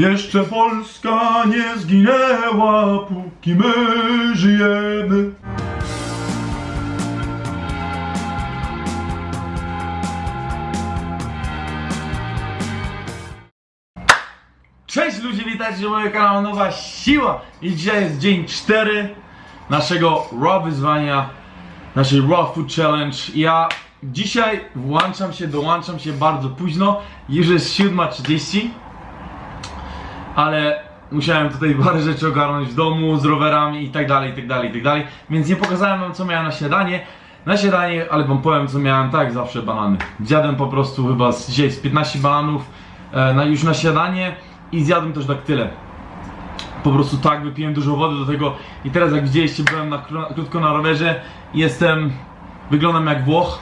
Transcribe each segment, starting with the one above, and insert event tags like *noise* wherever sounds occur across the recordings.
Jeszcze Polska nie zginęła, póki my żyjemy. Cześć ludzie, witajcie w moim kanale Nowa Siła i dzisiaj jest dzień 4 naszego Raw wyzwania, naszej Raw Food Challenge. Ja dzisiaj włączam się, dołączam się bardzo późno, już jest 7.30 ale musiałem tutaj *laughs* parę rzeczy ogarnąć w domu z rowerami i tak dalej, i tak dalej, i tak dalej, więc nie pokazałem wam co miałem na śniadanie. Na śniadanie, ale wam powiem co miałem, tak zawsze banany. Zjadłem po prostu chyba z, dzisiaj z 15 bananów e, na, już na śniadanie i zjadłem też tak tyle. Po prostu tak, wypiłem dużo wody do tego i teraz jak widzieliście byłem na, kró- krótko na rowerze jestem, wyglądam jak Włoch,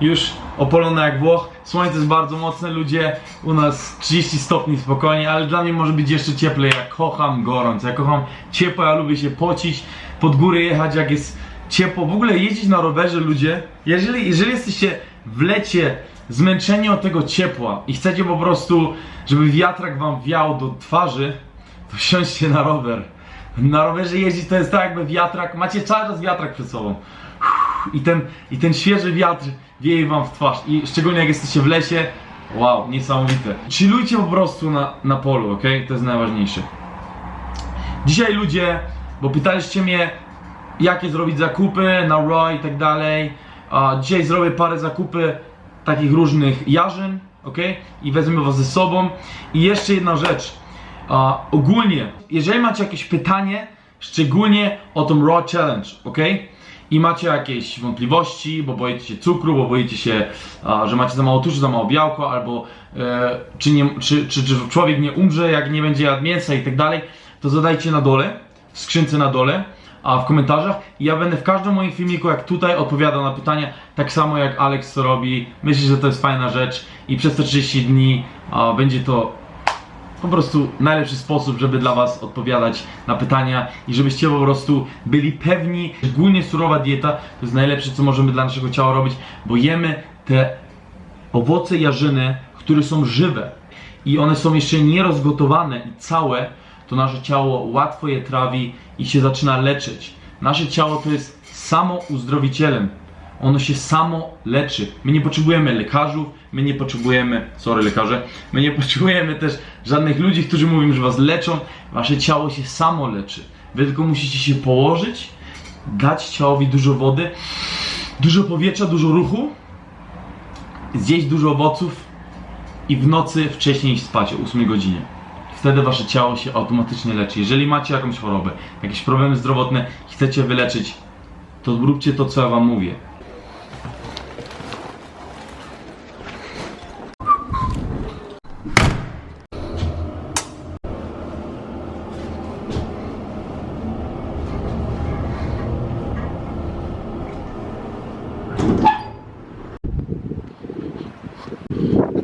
już opolone jak Włoch. Słońce jest bardzo mocne, ludzie. U nas 30 stopni spokojnie, ale dla mnie może być jeszcze cieplej. Ja kocham gorąc, ja kocham ciepło, ja lubię się pocić, pod góry jechać jak jest ciepło. W ogóle jeździć na rowerze, ludzie. Jeżeli, jeżeli jesteście w lecie zmęczeni od tego ciepła i chcecie po prostu, żeby wiatrak wam wiał do twarzy, to wsiądźcie na rower. Na rowerze jeździć to jest tak jakby wiatrak, macie cały czas wiatrak przed sobą i ten, i ten świeży wiatr wieje wam w twarz i szczególnie jak jesteście w lesie, wow, niesamowite. Chillujcie po prostu na, na polu, ok? To jest najważniejsze. Dzisiaj ludzie, bo pytaliście mnie, jakie zrobić zakupy na Raw i tak dalej. Dzisiaj zrobię parę zakupy takich różnych jarzyn, ok? I wezmę was ze sobą. I jeszcze jedna rzecz. A, ogólnie, jeżeli macie jakieś pytanie, szczególnie o tą Raw Challenge, ok? I macie jakieś wątpliwości, bo boicie się cukru, bo boicie się, a, że macie za mało tłuszczu, za mało białka, albo e, czy, nie, czy, czy, czy człowiek nie umrze, jak nie będzie jadł mięsa i tak dalej, to zadajcie na dole, w skrzynce na dole, a w komentarzach. I ja będę w każdym moim filmiku, jak tutaj, odpowiadał na pytania, tak samo jak Alex to robi. Myślę, że to jest fajna rzecz i przez te 30 dni a, będzie to po prostu najlepszy sposób, żeby dla Was odpowiadać na pytania i żebyście po prostu byli pewni, że ogólnie surowa dieta to jest najlepsze, co możemy dla naszego ciała robić, bo jemy te owoce jarzyny, które są żywe i one są jeszcze nierozgotowane i całe, to nasze ciało łatwo je trawi i się zaczyna leczyć. Nasze ciało to jest samo uzdrowicielem. Ono się samo leczy. My nie potrzebujemy lekarzów, my nie potrzebujemy, sorry lekarze, my nie *laughs* potrzebujemy też żadnych ludzi, którzy mówią, że was leczą. Wasze ciało się samo leczy. Wy tylko musicie się położyć, dać ciałowi dużo wody, dużo powietrza, dużo ruchu, zjeść dużo owoców i w nocy wcześniej iść spać o 8 godzinie. Wtedy wasze ciało się automatycznie leczy. Jeżeli macie jakąś chorobę, jakieś problemy zdrowotne chcecie wyleczyć, to róbcie to, co ja wam mówię.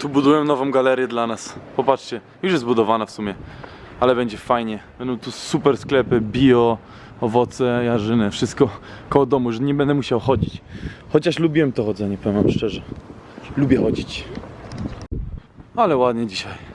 Tu budują nową galerię dla nas. Popatrzcie, już jest zbudowana w sumie, ale będzie fajnie. Będą tu super sklepy, bio, owoce, jarzyny, wszystko koło domu, że nie będę musiał chodzić. Chociaż lubiłem to chodzenie, powiem wam szczerze. Lubię chodzić. Ale ładnie dzisiaj.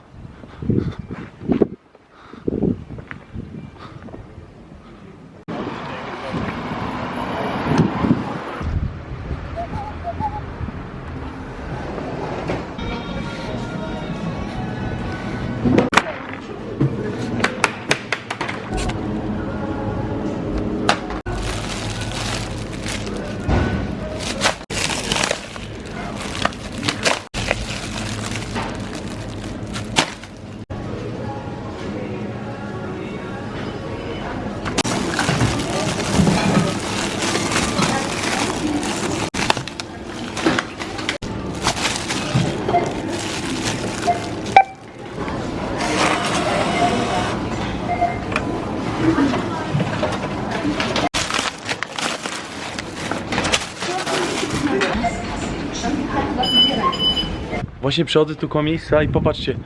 Właśnie przychodzę tu koło miejsca i popatrzcie,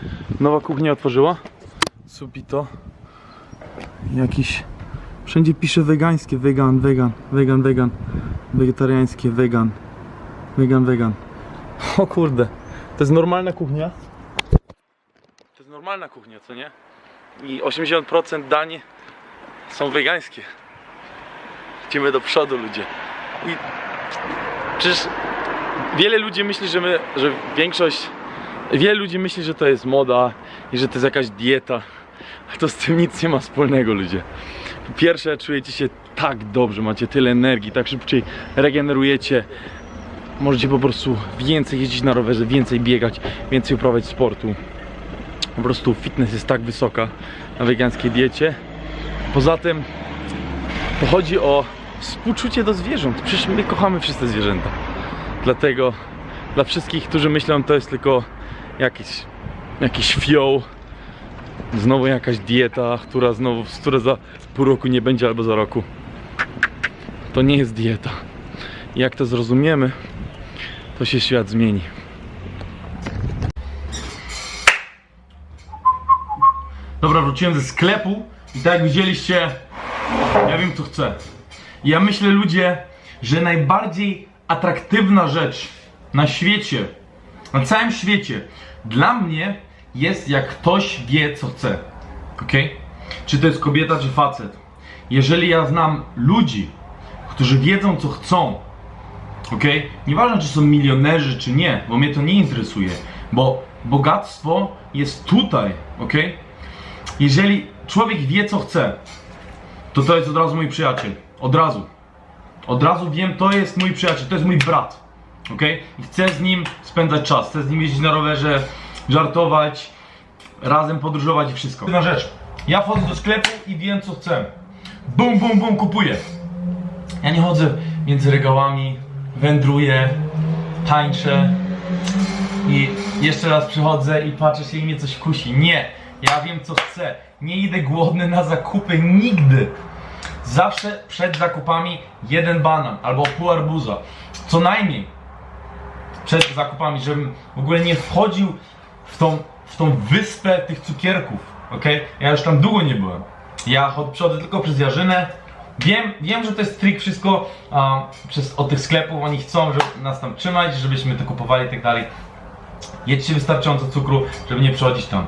nowa kuchnia otworzyła. Supito. Jakiś. Wszędzie pisze wegańskie, wegan, wegan, wegan, wegan. Wegetariańskie, wegan. Wegan, wegan. O kurde, to jest normalna kuchnia. To jest normalna kuchnia, co nie? i 80% dań są wegańskie. Idziemy do przodu ludzie. I przecież wiele ludzi myśli, że my, że większość, wiele ludzi myśli, że to jest moda i że to jest jakaś dieta. A to z tym nic nie ma wspólnego ludzie. Po pierwsze czujecie się tak dobrze, macie tyle energii, tak szybciej regenerujecie. Możecie po prostu więcej jeździć na rowerze, więcej biegać, więcej uprawiać sportu. Po prostu fitness jest tak wysoka na wegańskiej diecie. Poza tym to chodzi o współczucie do zwierząt. Przecież my kochamy wszyscy zwierzęta. Dlatego dla wszystkich, którzy myślą, to jest tylko jakiś, jakiś fioł, znowu jakaś dieta, która znowu, która za pół roku nie będzie albo za roku. To nie jest dieta. Jak to zrozumiemy, to się świat zmieni. Dobra, wróciłem ze sklepu i tak jak widzieliście, ja wiem co chcę. Ja myślę ludzie, że najbardziej atraktywna rzecz na świecie, na całym świecie, dla mnie jest jak ktoś wie co chce. Ok? Czy to jest kobieta, czy facet. Jeżeli ja znam ludzi, którzy wiedzą co chcą, ok? Nieważne czy są milionerzy, czy nie, bo mnie to nie interesuje, bo bogactwo jest tutaj, ok? Jeżeli człowiek wie co chce, to to jest od razu mój przyjaciel. Od razu. Od razu wiem, to jest mój przyjaciel, to jest mój brat. Ok? I chcę z nim spędzać czas, chcę z nim jeździć na rowerze, żartować, razem podróżować i wszystko. Jedna rzecz. Ja wchodzę do sklepu i wiem co chcę. Bum, bum, bum, kupuję. Ja nie chodzę między regałami, wędruję, tańczę i jeszcze raz przychodzę i patrzę się i mnie coś kusi. Nie, ja wiem co chcę. Nie idę głodny na zakupy nigdy. Zawsze przed zakupami jeden banan albo pół arbuza. Co najmniej przed zakupami, żebym w ogóle nie wchodził w tą, w tą wyspę tych cukierków. Ok? Ja już tam długo nie byłem. Ja chod- przechodzę tylko przez Jarzynę. Wiem, wiem, że to jest trik wszystko a, przez, od tych sklepów. Oni chcą żeby nas tam trzymać, żebyśmy to kupowali i tak dalej. Jedzcie wystarczająco cukru, żeby nie przechodzić tam.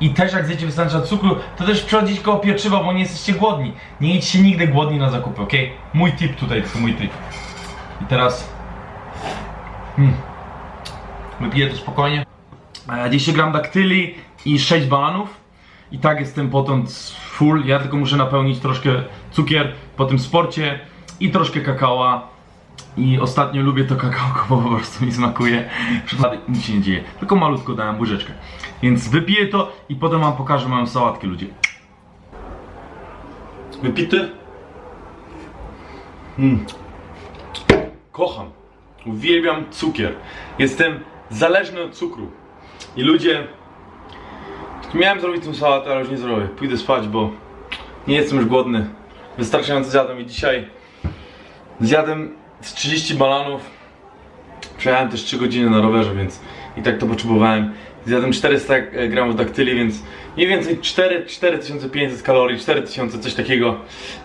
I też jak zjecie wystarczająco cukru, to też przechodzić koło pieczywa, bo nie jesteście głodni. Nie idźcie nigdy głodni na zakupy, ok? Mój tip tutaj, to mój tip. I teraz... Hmm. Wypiję to spokojnie. E, 200 gram daktyli i 6 bananów. I tak jestem potąd full. Ja tylko muszę napełnić troszkę cukier po tym sporcie i troszkę kakała. I ostatnio lubię to kakałko, bo po prostu mi smakuje. Przypadek nic się nie dzieje. Tylko malutko dałem łyżeczkę. Więc wypiję to i potem wam pokażę moją sałatkę, ludzie. Wypity? Mm. Kocham. Uwielbiam cukier. Jestem zależny od cukru. I ludzie. Miałem zrobić tą sałatę, ale już nie zrobię. Pójdę spać, bo nie jestem już głodny. Wystarczająco zjadłem i dzisiaj zjadłem z 30 bananów. Przejechałem też 3 godziny na rowerze, więc i tak to potrzebowałem. Zjadłem 400 gramów daktyli, więc mniej więcej 4, 4500 kalorii, 4000, coś takiego.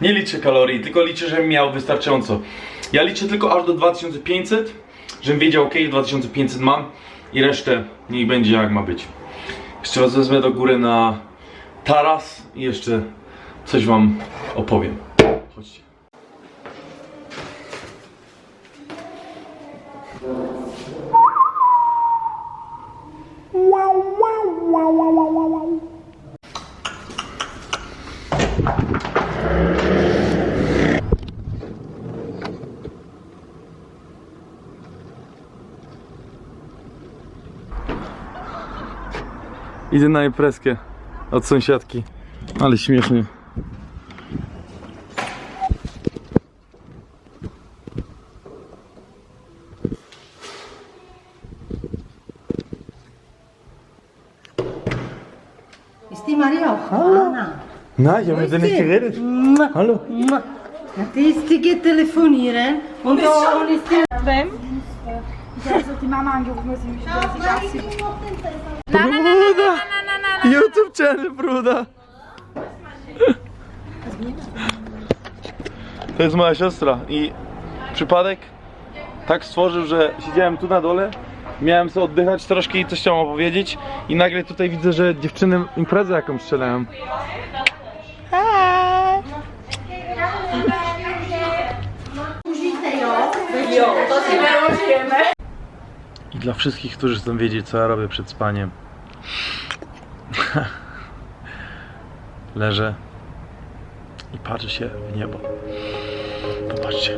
Nie liczę kalorii, tylko liczę, żebym miał wystarczająco. Ja liczę tylko aż do 2500, żebym wiedział, ok, 2500 mam i resztę niech będzie jak ma być. Jeszcze was wezmę do góry na taras i jeszcze coś wam opowiem. Chodźcie. Idę na imprezkę od sąsiadki. Ale śmiesznie. Ist die Maria auch Anna? Nein, ich habe mit dir nicht geredet. Hallo. Ja, die ist die geht telefonieren und da und ist die Wem? Mama angerufen, weil sie mich über die Gassi. Bruder! YouTube channel, Bruder! To jest moja siostra i przypadek tak stworzył, że siedziałem tu na dole Miałem sobie oddychać troszkę i coś chciałem opowiedzieć i nagle tutaj widzę, że dziewczyny imprezę jakąś strzelają. I dla wszystkich, którzy chcą wiedzieć, co ja robię przed spaniem. *laughs* Leżę i patrzę się w niebo. Popatrzcie.